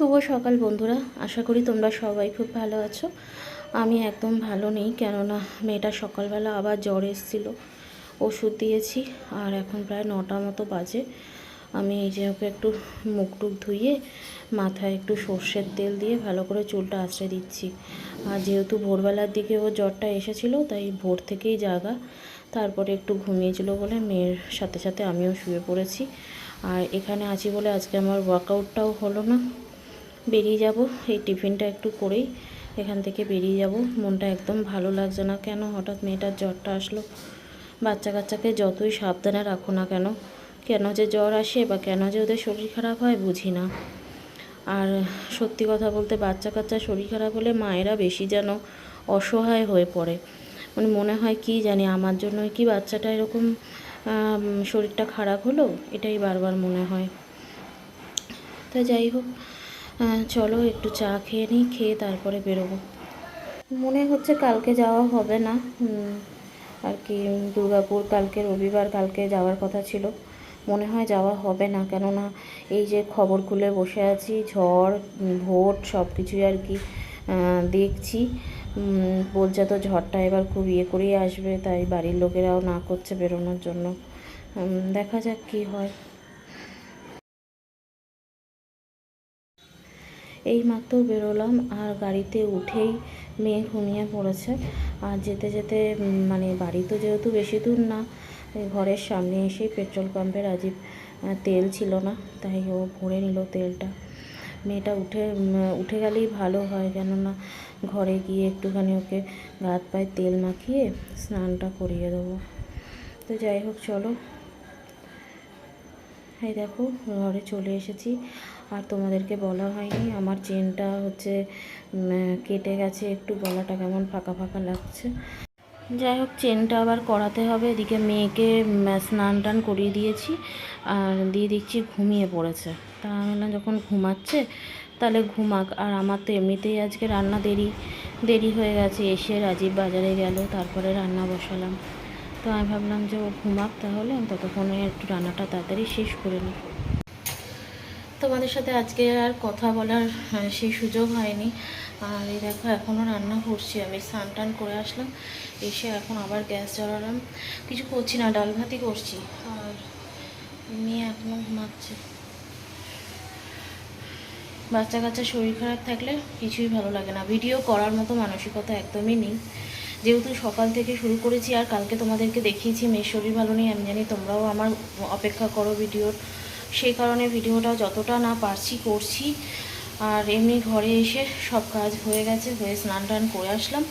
শুভ সকাল বন্ধুরা। আশা করি তোমরা সবাই খুব ভালো আছো। আমি একদম ভালো নেই, কেননা মেয়েটা সকালবেলা আবার জ্বর এসেছিল। ওষুধ দিয়েছি, আর এখন প্রায় নটা মতো বাজে। আমি এই যে ওকে একটু মুখ টুক ধুইয়ে, মাথায় একটু সর্ষের তেল দিয়ে ভালো করে চুলটা আঁচড়ে দিচ্ছি। আর যেহেতু ভোরবেলার দিকে ও জ্বরটা এসেছিল, তাই ভোর থেকেই জাগা। তারপরে একটু ঘুমিয়েছিল বলে মেয়ের সাথে সাথে আমিও শুয়ে পড়েছি। আর এখানে আছি বলে আজকে আমার ওয়ার্কআউটটাও হলো না। বেরিয়ে যাব। এই টিফিনটা একটু করেই এখান থেকে বেরিয়ে যাব। মনটা একদম ভালো লাগছে না কেন? হঠাৎ মেয়েটার জ্বরটা আসলো। বাচ্চা কাচ্চাকে যতই সাবধানে রাখো না কেন? কেন যে জ্বর আসে বা কেন যে ওদের শরীর খারাপ হয় বুঝি না। আর সত্যি কথা বলতে বাচ্চা কাচ্চার শরীর খারাপ হলে মায়েরা বেশি যেন অসহায় হয়ে পড়ে। মানে মনে হয় কি জানি, আমার জন্যই কি বাচ্চাটা এরকম শরীরটা খারাপ হলো? এটাই বারবার মনে হয়। তা যাই হোক চলো একটু চা খেয়ে নিই, খেয়ে তারপরে বেরোবো। মনে হচ্ছে কালকে যাওয়া হবে না। আর কি, দুর্গাপুর কালকে রবিবার, কালকে যাওয়ার কথা ছিল। মনে হয় যাওয়া হবে না, কেননা এই যে খবর খুলে বসে আছি, ঝড়, ভোট, সব কিছুই আর কি দেখছি। বলছে তো ঝড়টা এবার খুব ইয়ে করেই আসবে, তাই বাড়ির লোকেরাও না করছে বেরোনোর জন্য। দেখা যাক কী হয়। এই মাত্র বেরোলাম আর গাড়িতে উঠেই মেয়ে ঘুমিয়ে পড়েছে। আর যেতে যেতে মানে বাড়ি তো যেহেতু বেশি দূর না ঘরের সামনে এসেই পেট্রোল পাম্পের আজীব তেল ছিল না, তাই ও ভরে নিল তেলটা। মেয়েটা উঠে উঠে গেলেই ভালো হয়, কেননা ঘরে গিয়ে একটুখানি ওকে গা হাত পায়ে তেল মাখিয়ে স্নানটা করিয়ে দেবো। তো যাই হোক, চলো এই দেখো, ঘরে চলে এসেছি। আর তোমাদেরকে বলা হয়নি, আমার চেনটা হচ্ছে কেটে গেছে, একটু গলাটা কেমন ফাঁকা ফাঁকা লাগছে। যাই হোক, চেনটা আবার করাতে হবে, এদিকে মেয়েকে স্নান টান করিয়ে দিয়েছি, আর দিয়ে দিচ্ছি ঘুমিয়ে পড়েছে। তা আমি যখন ঘুমাচ্ছে, তাহলে ঘুমাক। আর আমার তো এমনিতেই আজকে রান্না দেরি দেরি হয়ে গেছে, এসে রাজীব বাজারে গেল, তারপরে রান্না বসালাম। তো আমি ভাবলাম যে ও ঘুমাক তাহলে, আমি ততক্ষণে একটু রান্নাটা তাড়াতাড়ি শেষ করে নিই। তোমাদের সাথে আজকে আর কথা বলার সেই সুযোগ হয়নি। আর এই দেখো এখনও রান্না করছি। আমি স্নান টান করে আসলাম, এসে এখন আবার গ্যাস জ্বালালাম। কিছু করছি না, ডাল ভাতই করছি। আর মেয়ে এখনও ঘুমাচ্ছে। বাচ্চা কাচ্চা শরীর খারাপ থাকলে কিছুই ভালো লাগে না। ভিডিও করার মতো মানসিকতা একদমই নেই। যেহেতু সকাল থেকে শুরু করেছি আর কালকে তোমাদেরকে দেখিয়েছি মেয়ের শরীর ভালো নেই, আমি জানি তোমরাও আমার অপেক্ষা করো ভিডিওর। সেই কারণে ভিডিওটা যতটা না পারছি, করছি। আর এমনি ঘরে এসে সব কাজ হয়ে গেছে, হয়ে স্নান টান করে আসলাম।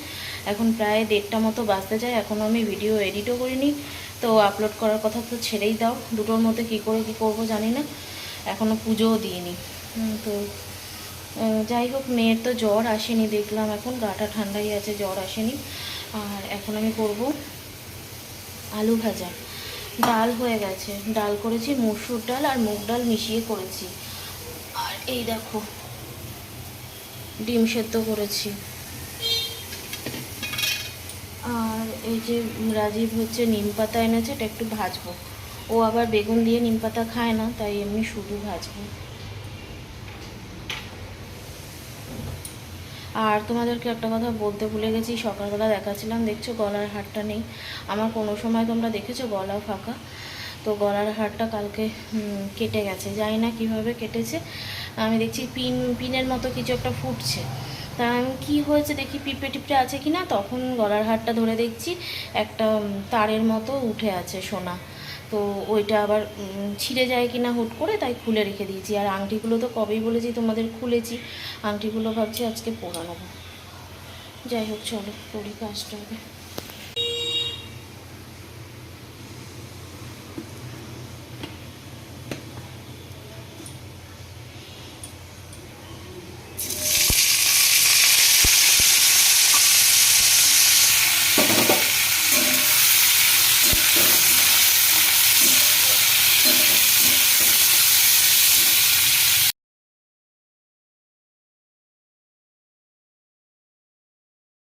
এখন প্রায় দেড়টা মতো বাজতে যায় এখনও আমি ভিডিও এডিটও করিনি। তো আপলোড করার কথা তো ছেড়েই দাও, দুটোর মধ্যে কী করে কী করব জানি না। এখনও পুজোও দিইনি। তো যাই হোক, মেয়ের তো জ্বর আসেনি, দেখলাম এখন গাটা ঠান্ডাই আছে, জ্বর আসেনি। আর এখন আমি করব আলু ভাজা। ডাল হয়ে গেছে। ডাল করেছি, মসুর ডাল আর মুগ ডাল মিশিয়ে করেছি। আর এই দেখো, ডিম সেদ্ধ করেছি। আর এই যে রাজীব হচ্ছে নিম পাতা এনেছে, এটা একটু ভাজবো। ও আবার বেগুন দিয়ে নিম পাতা খায় না, তাই এমনি শুধু ভাজবো। আর তোমাদেরকে একটা কথা বলতে ভুলে গেছি, সকালবেলা দেখাচ্ছিলাম, দেখছ গলার হারটা নেই। আমার কোনো সময় তোমরা দেখেছ গলা ফাঁকা? তো গলার হারটা কালকে কেটে গেছে। জানি না কীভাবে কেটেছে। আমি দেখছি পিন, পিনের মতো কিছু একটা ফুটছে। তা আমি কী হয়েছে দেখি, পিঁপড়ে টিপড়ে আছে কি না তখন গলার হারটা ধরে দেখছি, একটা তারের মতো উঠে আছে সোনা। তো ওইটা আবার ছিঁড়ে যায় কি না হুট করে তাই খুলে রেখে দিয়েছি। আর আংটিগুলো তো কবেই বলেছি তোমাদের খুলেছি। আংটিগুলো ভাবছি আজকে পরা নেব যাই হোক, চলো, পরি কাজটা হবে।